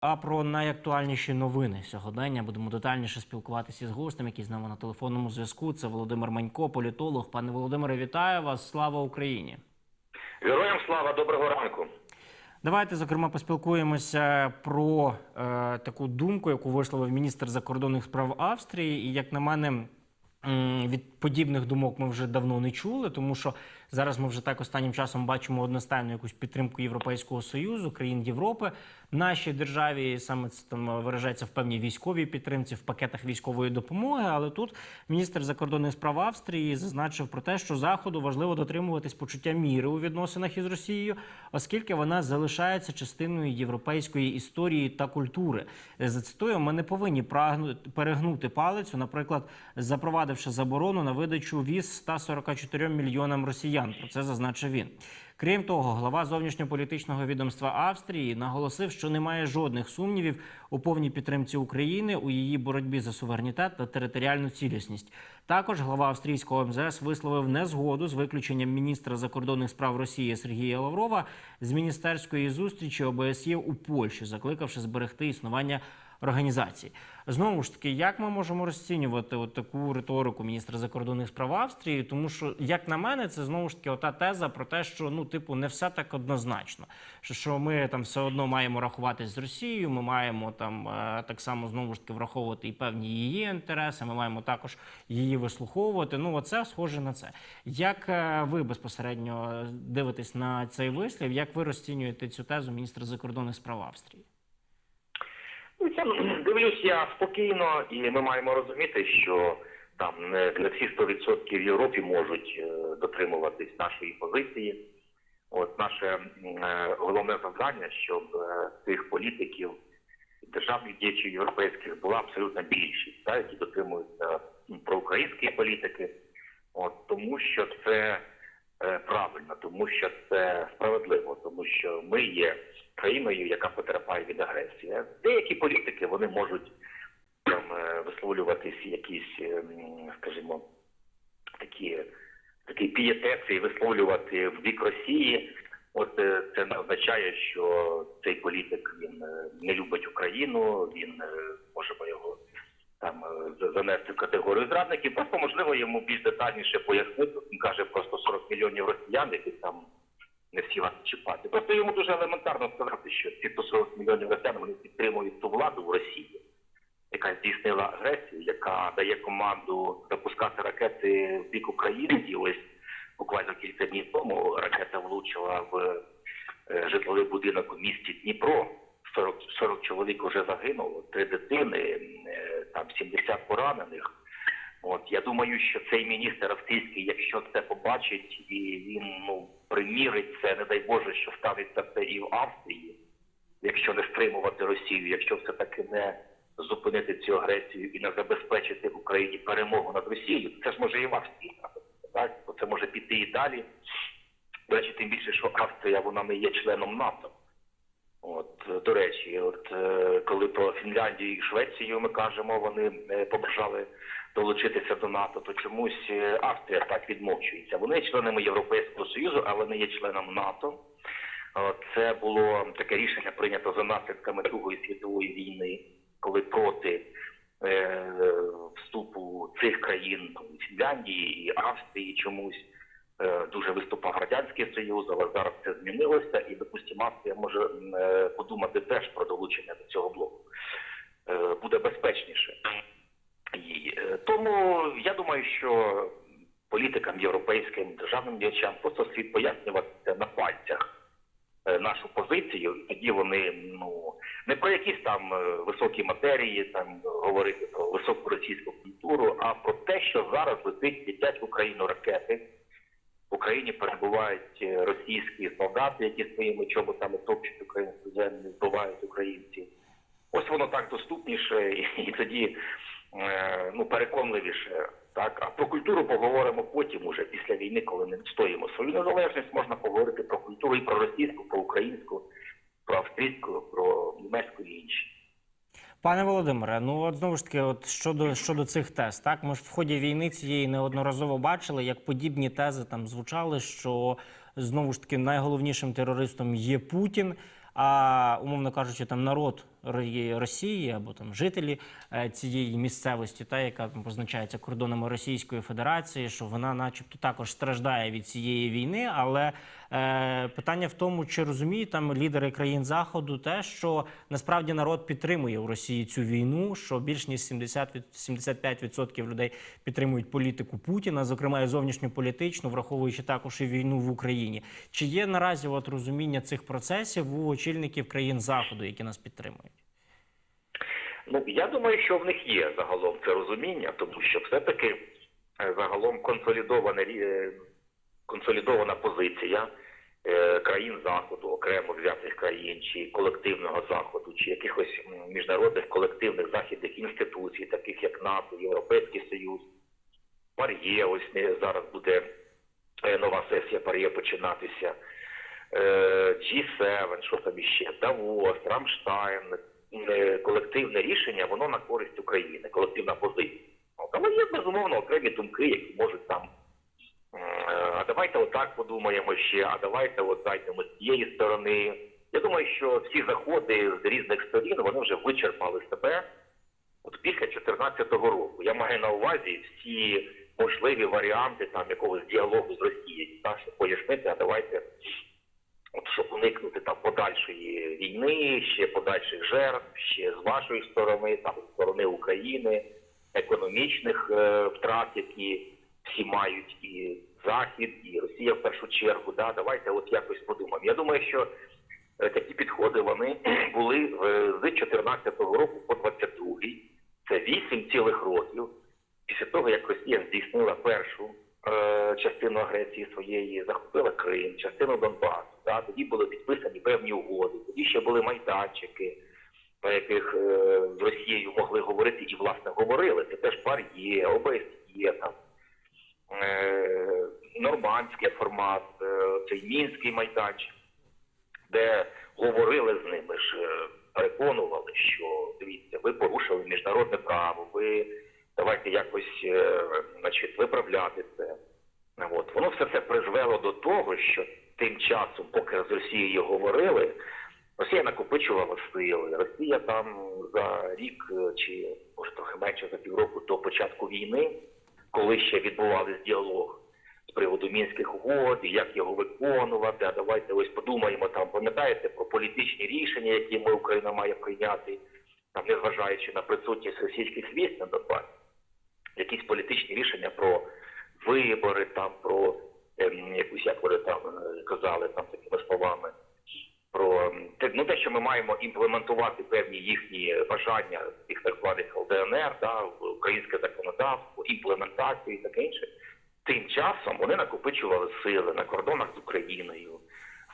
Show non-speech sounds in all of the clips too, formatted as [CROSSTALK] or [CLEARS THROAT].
А про найактуальніші новини сьогодення будемо детальніше спілкуватися з гостем, який з нами на телефонному зв'язку. Це Володимир Манько, політолог. Пане Володимире, вітаю вас! Слава Україні! Героям слава, доброго ранку. Давайте зокрема поспілкуємося про е, таку думку, яку висловив міністр закордонних справ Австрії. І як на мене, від подібних думок ми вже давно не чули, тому що зараз ми вже так останнім часом бачимо одностайну якусь підтримку Європейського союзу, країн Європи нашій державі. Саме це там виражається в певній військовій підтримці, в пакетах військової допомоги. Але тут міністр закордонних справ Австрії зазначив про те, що заходу важливо дотримуватись почуття міри у відносинах із Росією, оскільки вона залишається частиною європейської історії та культури. Е, Зацитую, ми не повинні перегнути палицю, наприклад, запровадивши заборону на видачу віз 144 мільйонам росіян. Про це зазначив він. Крім того, глава зовнішньополітичного відомства Австрії наголосив, що немає жодних сумнівів у повній підтримці України у її боротьбі за суверенітет та територіальну цілісність. Також глава австрійського МЗС висловив незгоду з виключенням міністра закордонних справ Росії Сергія Лаврова з міністерської зустрічі ОБСЄ у Польщі, закликавши зберегти існування організації. Знову ж таки, як ми можемо розцінювати от таку риторику міністра закордонних справ Австрії? Тому що, як на мене, це знову ж таки ота теза про те, що ну, типу, не все так однозначно. Що, що ми там все одно маємо рахуватись з Росією, ми маємо там е, так само знову ж таки враховувати і певні її інтереси. Ми маємо також її вислуховувати. Ну, оце схоже на це. Як е, ви безпосередньо дивитесь на цей вислів? Як ви розцінюєте цю тезу міністра закордонних справ Австрії? Ну, Дивлюсь я спокійно, і ми маємо розуміти, що там не, не всі 100% в Європі можуть е, дотримуватись нашої позиції. От наше е, головне завдання, щоб е, цих політиків, державних діячів європейських була абсолютна більшість, та, які дотримуються проукраїнської політики. От, тому що це правильно, тому що це справедливо, тому що ми є країною, яка потерпає від агресії. Деякі політики вони можуть там е, висловлюватись якісь, е, скажімо, такі такий пієтет і висловлювати в бік Росії. От е, це не означає, що цей політик він е, не любить Україну, він е, можемо його там е, занести в категорію зрадників. Просто можливо йому більш детальніше пояснити. Він каже просто 40 мільйонів росіян, які там не всі вас чіпати. Просто йому дуже елементарно сказати, що ці 140 мільйонів росіян вони підтримують ту владу в Росії, яка здійснила агресію, яка дає команду запускати ракети в бік України. І ось буквально кілька днів тому ракета влучила в е, житловий будинок у місті Дніпро. 40, 40 чоловік вже загинуло, три дитини, е, там 70 поранених. От я думаю, що цей міністр австрійський, якщо це побачить і він ну примірить це, не дай Боже, що станеться це і в Австрії, якщо не стримувати Росію, якщо все таки не зупинити цю агресію і не забезпечити Україні перемогу над Росією, це ж може і в Австрії так? Бо це може піти і далі. До речі, тим більше, що Австрія вона не є членом НАТО. От до речі, от е, коли про Фінляндію і Швецію ми кажемо, вони е, побажали долучитися до НАТО, то чомусь е, Австрія так відмовчується. Вони є членами Європейського Союзу, але не є членом НАТО. Це було таке рішення прийнято за наслідками Другої світової війни, коли проти вступу цих країн Фінляндії і Австрії чомусь дуже виступав радянський союз, але зараз це змінилося, і допустимо, Австрія може е, подумати теж про долучення до цього блоку. Е, Буде безпечніше їй. Е, Тому я думаю, що політикам європейським державним діячам просто слід пояснювати на пальцях е, нашу позицію, і тоді вони ну не про якісь там е, високі матерії, там говорити про високу російську культуру, а про те, що зараз летить летять в Україну ракети. В Україні перебувають е, російські солдати, які своїми чоботами топчуть українську землю, вбивають українців. Ось воно так доступніше, і, тоді е, ну переконливіше. Так, а про культуру поговоримо потім, уже після війни, коли ми відстоїмо свою незалежність, можна поговорити про культуру і про російську, про українську, про австрійську, про німецьку і інші. Пане Володимире, ну от знову ж таки, от щодо щодо цих тез, так ми ж в ході війни цієї неодноразово бачили, як подібні тези там звучали, що знову ж таки найголовнішим терористом є Путін. А умовно кажучи, там народ Ро- Росії або там жителі е, цієї місцевості, та яка позначається кордонами Російської Федерації, що вона, начебто, також страждає від цієї війни. Але е, питання в тому, чи розуміють там лідери країн заходу те, що насправді народ підтримує в Росії цю війну, що більш ніж 70 від 75% людей підтримують політику Путіна, зокрема і зовнішньополітичну, враховуючи також і війну в Україні. Чи є наразі от розуміння цих процесів у очільників країн заходу, які нас підтримують? Ну я думаю, що в них є загалом це розуміння, тому що все-таки е, загалом консолідована е, консолідована позиція е, країн заходу, окремо взятих країн, чи колективного заходу, чи якихось міжнародних колективних західних інституцій, таких як НАТО, Європейський Союз, ПАРЄ, ось не зараз буде нова сесія ПАРЄ починатися. Е, G7, що там іще, Давос, Рамштайн, колективне рішення, воно на користь України, колективна позиція. Але є безумовно окремі думки, які можуть там. е, А давайте отак подумаємо ще, а давайте от зайдемо з цієї сторони. Я думаю, що всі заходи з різних сторін вони вже вичерпали себе от після 2014 року. Я маю на увазі всі можливі варіанти там якогось діалогу з Росією, так, щоб пояснити, а давайте От щоб уникнути там подальшої війни, ще подальших жертв, ще з вашої сторони, там з сторони України, економічних е, втрат, які всі мають і Захід, і Росія в першу чергу. Да, давайте от якось подумаємо. Я думаю, що е, такі підходи вони [CLEARS THROAT] були з 2014 року по 22 Це 8 цілих років після того, як Росія здійснила першу е, частину агресії своєї, захопила Крим, частину Донбасу. Да, тоді були підписані певні угоди, тоді ще були майданчики, по яких е, з Росією могли говорити і власне говорили. Це теж ПАРЄ, ОБСЄ, там, е, нормандський формат, е, цей мінський майданчик, де говорили з ними ж, е, переконували, що дивіться, ви порушили міжнародне право, ви давайте якось е, значить, виправляти це. От. Воно все це призвело до того, що тим часом, поки з Росією говорили, Росія накопичувала сили. Росія там за рік е, чи може трохи менше за півроку до початку війни, коли ще відбувався діалог з приводу мінських угод, як його виконувати. А давайте ось подумаємо там, пам'ятаєте про політичні рішення, які ми Україна має прийняти, там незважаючи на присутність російських військ на Донбасі, якісь політичні рішення про вибори, там про якусь, як вони там е, казали, там такими словами. Про ем, те, ну, те, що ми маємо імплементувати певні їхні бажання тих так званих ЛДНР, да, українське законодавство, імплементацію і таке інше. Тим часом вони накопичували сили на кордонах з Україною,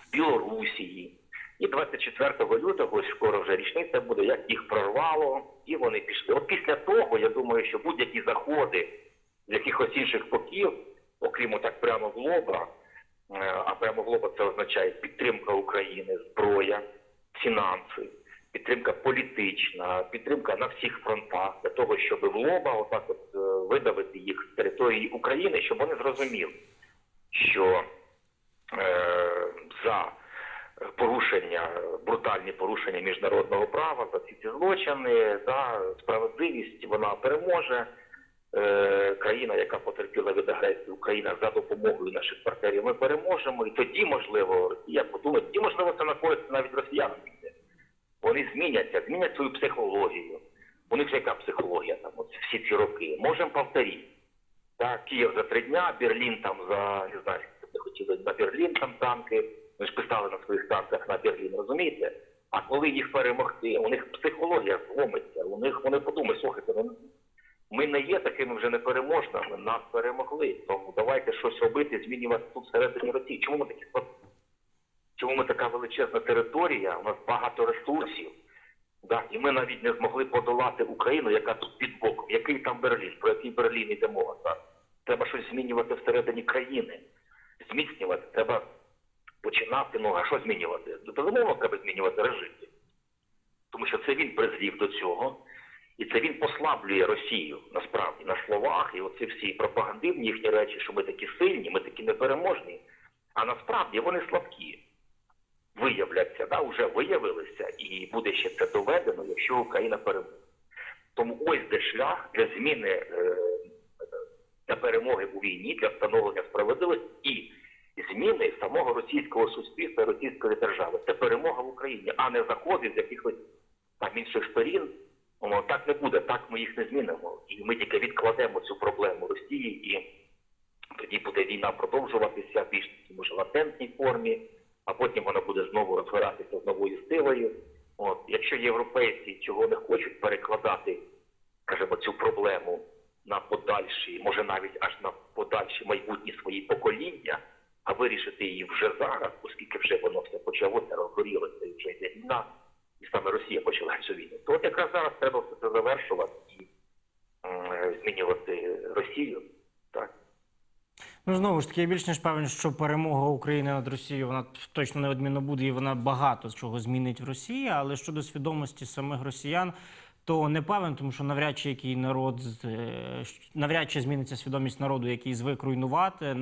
в Білорусії. І 24 лютого, ось скоро вже річниця буде, як їх прорвало, і вони пішли. От після того, я думаю, що будь-які заходи з якихось інших боків, окрім так прямо в лоба, е, а прямо в лоба це означає підтримка України, зброя, фінанси, підтримка політична, підтримка на всіх фронтах для того, щоб в лоба отак от е, видавити їх з території України, щоб вони зрозуміли, що е, за порушення, брутальні порушення міжнародного права, за ці злочини, за справедливість вона переможе. Е, країна, яка потерпіла від агресії, Україна за допомогою наших партнерів, ми переможемо. І тоді, можливо, Росія подумає, тоді, можливо, це на навіть росіянам. Вони зміняться, змінять свою психологію. У них яка психологія там, от всі ці роки. Можемо повторити. Так, Київ за три дня, Берлін там за не знаю, вони хотіли на Берлін там танки. Вони ж писали на своїх танках на Берлін, розумієте? А коли їх перемогти, у них психологія зломиться, у них вони подумають, слухайте, ну ми не є такими вже непереможними, нас перемогли. Тому давайте щось робити, змінювати тут всередині Росії. Чому ми такі? Чому ми така величезна територія? У нас багато ресурсів. Да, і ми навіть не змогли подолати Україну, яка тут під боком. Який там Берлін? Про який Берлін йде мова зараз? Треба щось змінювати всередині країни. Зміцнювати. Треба починати. Ну, а що змінювати? Безумовно, треба змінювати режим. Тому що це він призвів до цього. І це він послаблює Росію насправді на словах, і оці всі пропагандивні їхні речі, що ми такі сильні, ми такі непереможні. А насправді вони слабкі. виявляться, да, вже виявилися, і буде ще це доведено, якщо Україна переможе. Тому ось де шлях для зміни е, для перемоги у війні, для встановлення справедливості і зміни самого російського суспільства, російської держави. Це перемога в Україні, а не заходи з якихось там інших сторін. Так не буде, так ми їх не змінимо. І ми тільки відкладемо цю проблему Росії, і тоді буде війна продовжуватися в більш може латентній формі, а потім вона буде знову розгоратися з новою силою. От, якщо європейці цього не хочуть перекладати, скажімо, цю проблему на подальші, може навіть аж на подальші майбутні свої покоління, а вирішити її вже зараз, оскільки вже воно все почалося, розгорілося і вже йде війна, і саме Росія почала цю війну. То от якраз зараз треба все це завершувати і змінювати Росію. Так. Ну знову ж таки, я більш ніж певен, що перемога України над Росією вона точно неодмінно буде, і вона багато чого змінить в Росії. Але щодо свідомості самих росіян, то не певен, тому що навряд чи який народ е, навряд чи зміниться свідомість народу, який звик руйнувати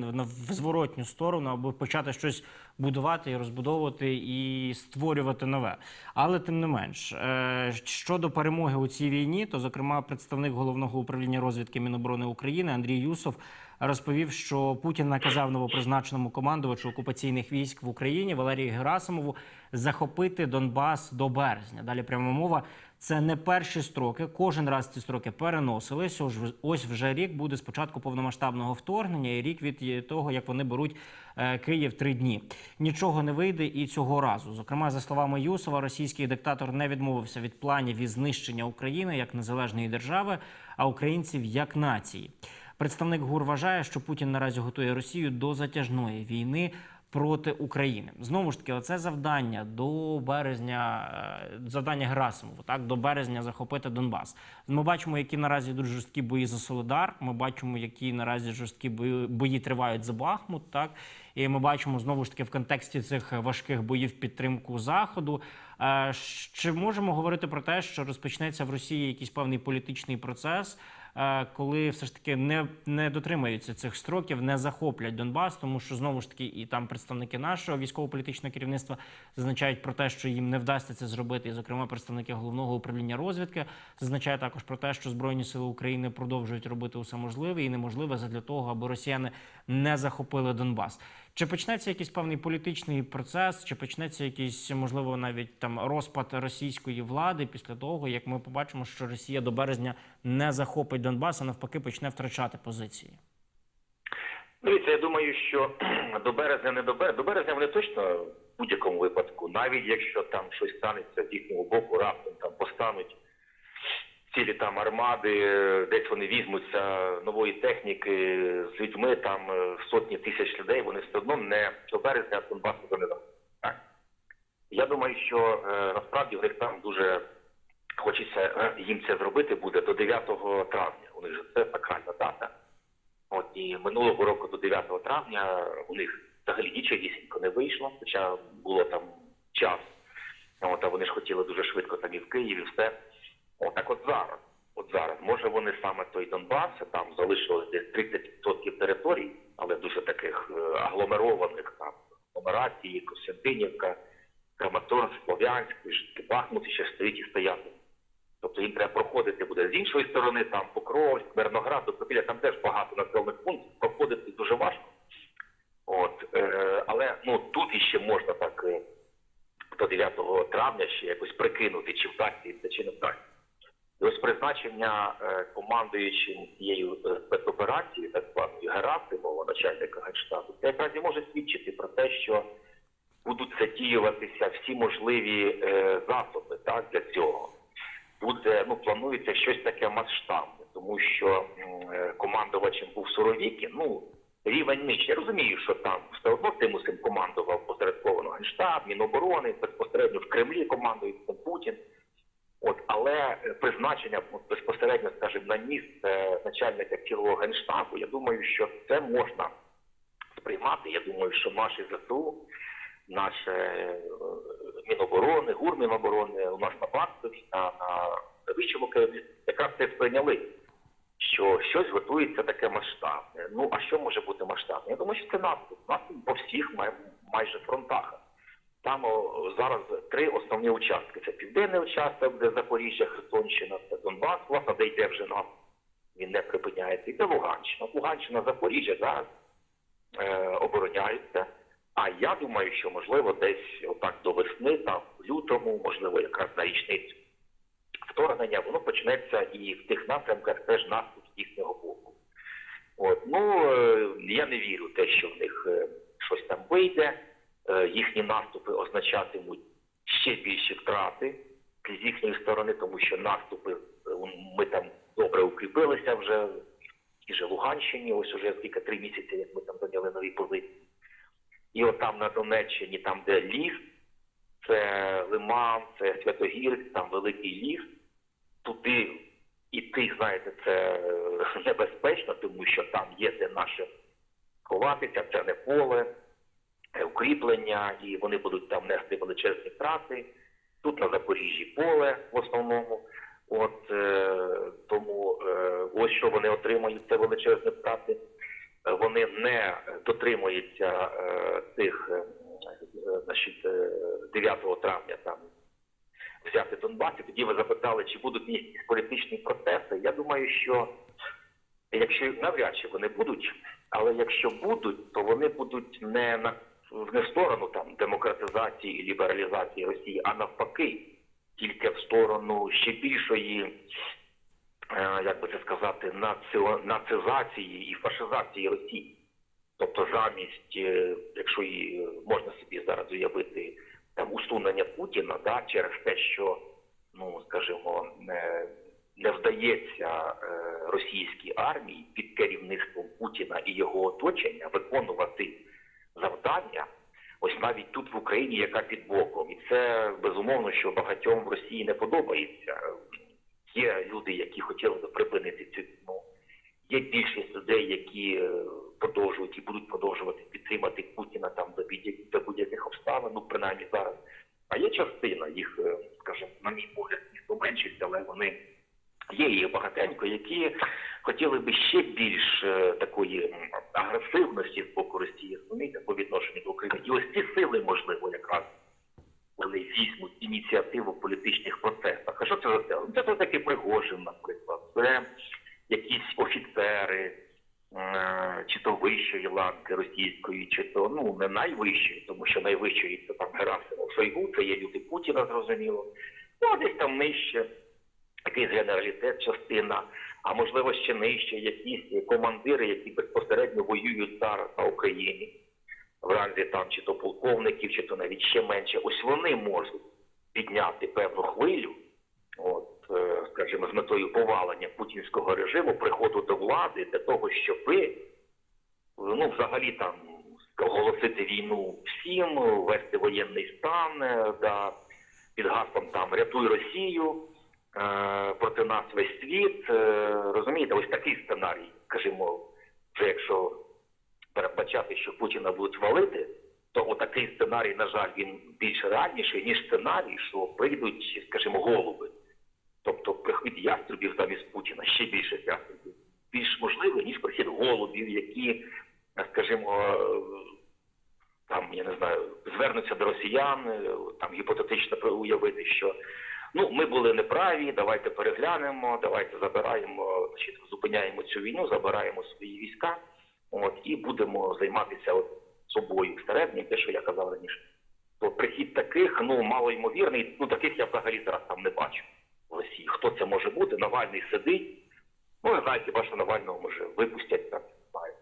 в зворотню сторону, або почати щось будувати і розбудовувати і створювати нове. Але тим не менш, е, щодо перемоги у цій війні, то зокрема представник головного управління розвідки Міноборони України Андрій Юсов розповів, що Путін наказав новопризначеному командувачу окупаційних військ в Україні Валерію Герасимову захопити Донбас до березня. Далі пряма мова. Це не перші строки. Кожен раз ці строки переносились. Ось вже рік буде з початку повномасштабного вторгнення, і рік від того, як вони беруть е, Київ три дні. Нічого не вийде і цього разу. Зокрема, за словами Юсова, російський диктатор не відмовився від планів із знищення України як незалежної держави, а українців як нації. Представник ГУР вважає, що Путін наразі готує Росію до затяжної війни проти України. Знову ж таки, оце завдання до березня, е, завдання Герасимову, так до березня захопити Донбас. Ми бачимо, які наразі йдуть жорсткі бої за Солидар. Ми бачимо, які наразі жорсткі бої, бої тривають за Бахмут. Так і ми бачимо знову ж таки в контексті цих важких боїв підтримку заходу. Е, Чи можемо говорити про те, що розпочнеться в Росії якийсь певний політичний процес? Е, коли все ж таки не, не дотримаються цих строків, не захоплять Донбас, тому що знову ж таки і там представники нашого військово-політичного керівництва зазначають про те, що їм не вдасться це зробити. І, зокрема, представники головного управління розвідки зазначають також про те, що збройні сили України продовжують робити усе можливе і неможливе задля того, аби росіяни не захопили Донбас. Чи почнеться якийсь певний політичний процес, чи почнеться якийсь, можливо, навіть там розпад російської влади після того, як ми побачимо, що Росія до березня не захопить Донбас, а навпаки почне втрачати позиції? Дивіться, я думаю, що [CLEARS THROAT] до березня не до березня. До березня вони точно в будь-якому випадку, навіть якщо там щось станеться з їхнього боку, раптом там постануть цілі там армади, десь вони візьмуться нової техніки з людьми, там е, сотні тисяч людей, вони все одно не до березня Донбасу до не дамо. Я думаю, що е, насправді в них там дуже хочеться е, їм це зробити буде до 9 травня. У них це сакральна дата. От і минулого року до 9 травня у них взагалі нічогісінько не вийшло, хоча було там час. От, а вони ж хотіли дуже швидко там і в Києві, все. От так от зараз. От зараз, може вони саме той Донбас, там залишилось десь 30% територій, але дуже таких е, агломерованих там агломерації, Костянтинівка, Краматорськ, Слов'янськ, Бахмут ще стоїть і стояти. Тобто їм треба проходити буде з іншої сторони, там Покровськ, Мирноград, Добропілля, там теж багато населених пунктів, проходити дуже важко. От, е, але ну тут іще можна так е, до 9 травня ще якось прикинути, чи вдасться чи не вдасться. Ось призначення е, командуючим цією е, спецоперацією, так званої Герасимова, начальника Генштабу, це якраз і може свідчити про те, що будуть задіюватися всі можливі е, засоби так, для цього буде, ну, планується щось таке масштабне, тому що командувачем був Суровікін, ну, рівень нижче. Я розумію, що там все одно тим усім командував посередковано Генштаб, Міноборони, безпосередньо в Кремлі командує Путін. От, але е, призначення безпосередньо, скажімо, на місце начальника цілого генштабу, я думаю, що це можна сприймати. Я думаю, що наші ЗСУ, наше е, Міноборони, ГУР Міноборони, у нас на Банкові, на, на вищому керівництві якраз це сприйняли, що щось готується таке масштабне. Ну а що може бути масштабне? Я думаю, що це наступ. Наступ по всіх май, майже фронтах. Там о, зараз три основні участки. Це південний участок, де Запоріжжя, Херсонщина, це Донбас, власне, де йде вже нам. Він не припиняється. І це Луганщина. Луганщина, Запоріжжя зараз е, обороняються. А я думаю, що можливо десь отак до весни, там в лютому, можливо, якраз на річницю вторгнення, воно почнеться і в тих напрямках теж наступ їхнього боку. От ну е, я не вірю в те, що в них е, щось там вийде. Е, їхні наступи означатимуть ще більші втрати з їхньої сторони, тому що наступи е, ми там добре укріпилися вже тій же Луганщині, ось уже скільки три місяці, як ми там зайняли нові позиції. І от там на Донеччині, там, де ліс, це Лиман, це Святогірськ, там великий ліс. Туди іти, знаєте, це е, [LAUGHS] небезпечно, тому що там є де наше ховатися, це не поле, укріплення, і вони будуть там нести величезні втрати. Тут на Запоріжжі поле в основному. От е, тому е, ось що вони отримають, це величезні втрати. Е, Вони не дотримуються е, тих, е, е, значить, е, 9 травня там взяти Донбас. І тоді ви запитали, чи будуть якісь політичні процеси. Я думаю, що якщо навряд чи вони будуть, але якщо будуть, то вони будуть не на не в сторону там демократизації і лібералізації Росії, а навпаки, тільки в сторону ще більшої, е, як би це сказати, націо- нацизації і фашизації Росії. Тобто, замість, е, якщо і можна собі зараз уявити там усунення Путіна, да, через те, що ну скажімо, не, не вдається е, російській армії під керівництвом Путіна і його оточення виконувати завдання. Ось навіть тут в Україні, яка під боком, і це безумовно, що багатьом в Росії не подобається. Є люди, які хотіли би припинити цю війну. Є більшість людей, які е, продовжують і будуть продовжувати підтримати Путіна там до будь- до будь-яких обставин, ну принаймні зараз. А є частина їх, е, скажімо, на мій погляд, ніхто меншість, але вони є їх багатенько, які хотіли би ще більш е, такої агресивності з боку Росії розумієте, по відношенню до України. І ось ці сили, можливо, якраз вони візьмуть ініціативу в політичних процесах. А що це за сили? Ну, Це то таки Пригожин, наприклад, це якісь офіцери, е, чи то вищої ланки російської, чи то ну не найвищої, тому що найвищої це там Герасимов Шойгу, це є люди Путіна, зрозуміло. Ну, а десь там нижче, якийсь генералітет, частина, а можливо ще нижче, якісь командири, які безпосередньо воюють зараз на Україні в ранзі там чи то полковників, чи то навіть ще менше. Ось вони можуть підняти певну хвилю, от, е, скажімо, з метою повалення путінського режиму, приходу до влади для того, щоби ну, взагалі там оголосити війну всім, ввести воєнний стан, е, да, під гаслом там рятуй Росію, проти нас весь світ. Е, розумієте, ось такий сценарій, скажімо, вже якщо передбачати, що Путіна будуть валити, то отакий сценарій, на жаль, він більш реальніший, ніж сценарій, що прийдуть, скажімо, голуби. Тобто прихід яструбів замість Путіна, ще більше яструбів, більш можливий, ніж прихід голубів, які, скажімо, е, там, я не знаю, звернуться до росіян, е, там гіпотетично уявити, що ну, ми були неправі, давайте переглянемо, давайте забираємо, значить, зупиняємо цю війну, забираємо свої війська, от, і будемо займатися от собою всередині, те, що я казав раніше. То прихід таких, ну, малоймовірний, ну таких я взагалі зараз там не бачу в Росії. Хто це може бути? Навальний сидить. Ну, не знаю, хіба що Навального може випустять, так не знаю.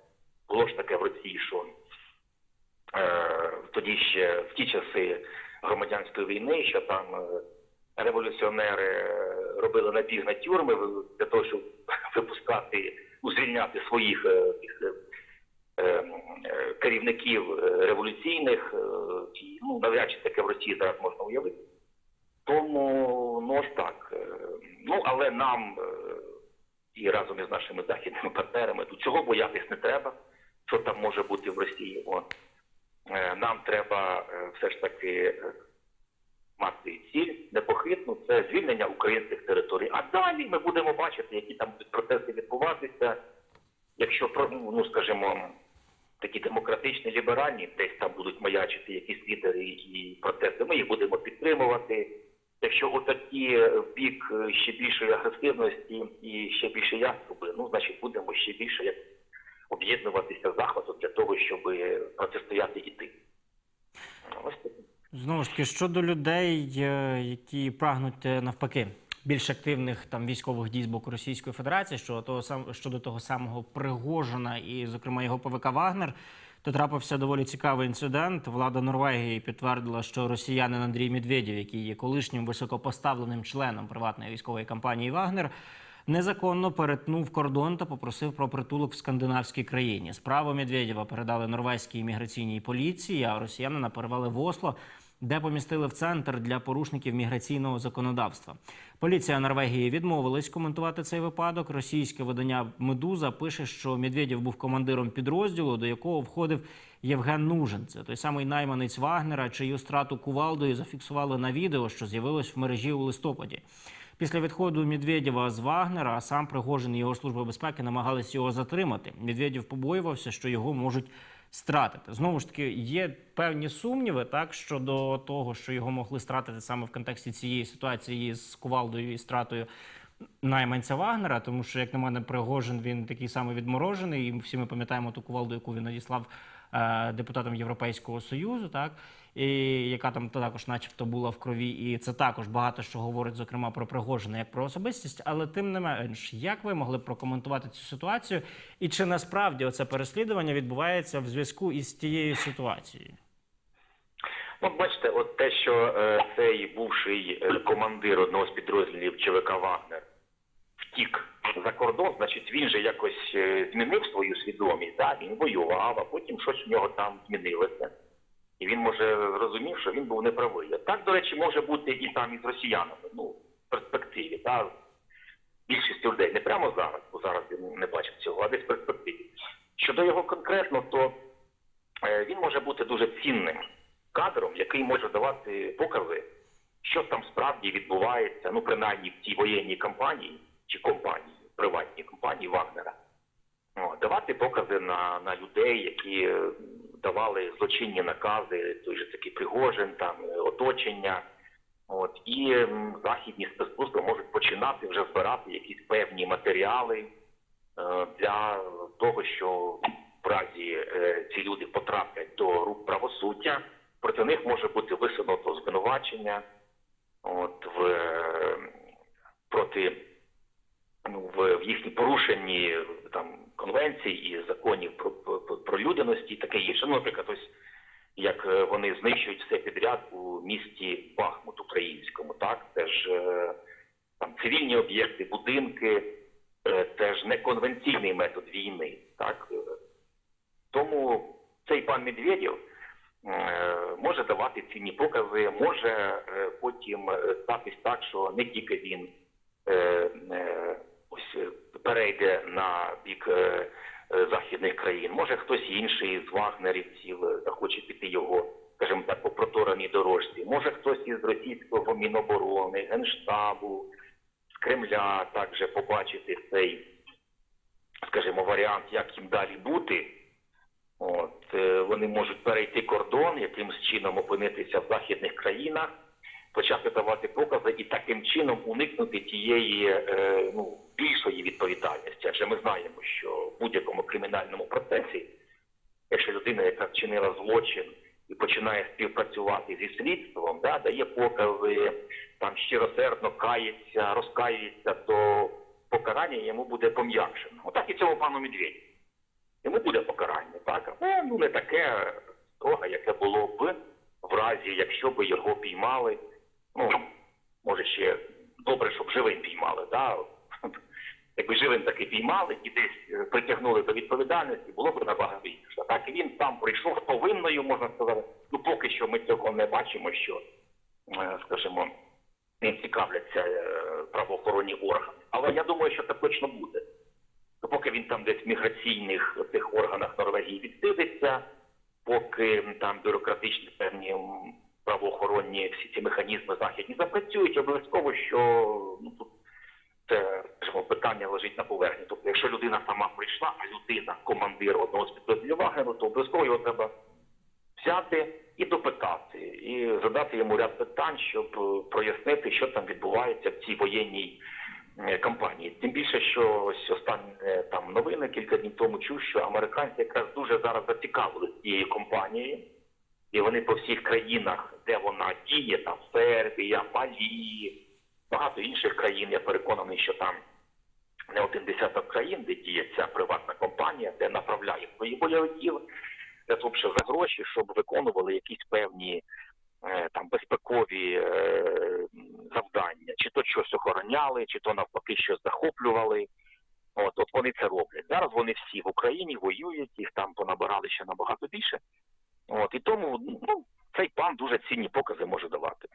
Було ж таке в Росії, що е, тоді ще в ті часи громадянської війни, що там е, революціонери е, робили набіг на тюрми для того, щоб [LAUGHS] випускати, ну, звільняти своїх е, е, керівників революційних. і, ну, навряд чи таке в Росії зараз можна уявити. Тому ну ось так. Ну але нам і разом із нашими західними партнерами тут цього боятись не треба, що там може бути в Росії. Нам треба все ж таки мати ціль непохитну, це звільнення українських територій. А далі ми будемо бачити, які там будуть процеси відбуватися. Якщо ну скажімо, такі демократичні, ліберальні, десь там будуть маячити якісь лідери і протести, ми їх будемо підтримувати. Якщо отакі в бік е, ще більшої агресивності і ще більше яструби, ну значить будемо ще більше як об'єднуватися захвату для того, щоб протистояти і. Знову ж таки, щодо людей, е, які прагнуть е, навпаки більш активних там військових дій з боку Російської Федерації, що того сам щодо того самого Пригожина і, зокрема, його ПВК Вагнер, то трапився доволі цікавий інцидент. Влада Норвегії підтвердила, що росіянин Андрій Медведєв, який є колишнім високопоставленим членом приватної військової компанії Вагнер. Незаконно перетнув кордон та попросив про притулок в скандинавській країні. Справу Медведєва передали норвезькій імміграційній поліції, а росіянина перевели в Осло, де помістили в центр для порушників міграційного законодавства. Поліція Норвегії відмовилась коментувати цей випадок. Російське видання Медуза пише, що Медведєв був командиром підрозділу, до якого входив Євген Нужин. Це той самий найманець Вагнера, чию страту кувалдою зафіксували на відео, що з'явилось в мережі у листопаді. Після відходу Медведєва з Вагнера, а сам Пригожин і його служба безпеки намагались його затримати. Медведєв побоювався, що його можуть стратити. Знову ж таки, є певні сумніви, так щодо того, що його могли стратити саме в контексті цієї ситуації з кувалдою і стратою найманця Вагнера, тому що, як на мене, Пригожин він такий самий відморожений, і всі ми пам'ятаємо ту кувалду, яку він надіслав е, депутатам Європейського союзу, так і яка там також, начебто, була в крові, і це також багато що говорить, зокрема про Пригожина як про особистість. Але тим не менш, як ви могли прокоментувати цю ситуацію, і чи насправді оце переслідування відбувається в зв'язку із тією ситуацією? Ну, бачите, от те, що е, цей бувший е, командир одного з підрозділів ЧВК Вагнер втік за кордон, значить він же якось е, змінив свою свідомість. Да? Він воював, а потім щось в нього там змінилося. І він може зрозумів, що він був неправий. Так, до речі, може бути і там із росіянами, ну, в перспективі. Да? Більшість людей не прямо зараз, бо зараз він не бачив цього, а десь в перспективі. Щодо його конкретно, то е, він може бути дуже цінним кадром, який може давати покази, що там справді відбувається, ну принаймні в тій воєнній кампанії чи компанії, приватній компанії Вагнера. Давати покази на, на людей, які е, давали злочинні накази, той же такий Пригожин, там е, оточення. От і західні спецслужби можуть починати вже збирати якісь певні матеріали е, для того, що в разі е, ці люди потраплять до рук правосуддя, проти них може бути висунуто звинувачення от, в, проти ну, в, в їхній порушенні там конвенцій і законів про, про, про людяності і таке інше. Ну, наприклад, ось як е, вони знищують все підряд у місті Бахмут українському, так це ж е, там цивільні об'єкти, будинки, е, це ж не конвенційний метод війни, так Е, тому цей пан Медведєв може давати цінні покази, може потім статись так, що не тільки він ось перейде на бік е, е, західних країн, може хтось інший з вагнерівців е, захоче піти його, скажімо так, по протореній дорожці, може хтось із російського міноборони, генштабу, з Кремля також побачити цей, скажімо, варіант, як їм далі бути. От вони можуть перейти кордон, якимось чином опинитися в західних країнах, почати давати покази і таким чином уникнути тієї е, ну, більшої відповідальності. Адже ми знаємо, що в будь-якому кримінальному процесі, якщо людина, яка вчинила злочин і починає співпрацювати зі слідством, да, дає покази, там щиросердно кається, розкаюється, то покарання йому буде пом'якшено. Отак і цьому пану Медведю. Йому буде покарання, так, але ну не таке строге, яке було б в разі, якщо б його піймали. Ну, може ще добре, щоб живим піймали, да? [LAUGHS] Якби живим таки піймали і десь е, притягнули до відповідальності, було б набагато інше. Так, він сам прийшов повинною, можна сказати. Ну, поки що ми цього не бачимо, що, е, скажімо, не цікавляться е, правоохоронні органи. Але я думаю, що це точно буде. Поки він там десь в міграційних тих органах Норвегії відсидиться, поки там бюрократичні певні правоохоронні всі ці механізми західні запрацюють, обов'язково, що ну тут це скажімо, питання лежить на поверхні. Тобто, якщо людина сама прийшла, а людина командир одного з підрозділів Вагнеру, то обов'язково його треба взяти і допитати, і задати йому ряд питань, щоб е, прояснити, що там відбувається в цій воєнній е, кампанії. Тим більше, що ось останні е, там новини кілька днів тому чув, що американці якраз дуже зараз зацікавилися цією компанією, і вони по всіх країнах, де вона діє, там Сербія, Малі, багато інших країн, я переконаний, що там не один десяток країн, де діє ця приватна компанія, де направляє свої бойовиків для того, щоб за гроші, щоб виконували якісь певні е, там безпекові е, завдання, чи то щось охороняли, чи то навпаки щось захоплювали. От, от вони це роблять. Зараз вони всі в Україні воюють, їх там понабирали ще набагато більше. От і тому ну, цей пан дуже цінні покази може давати.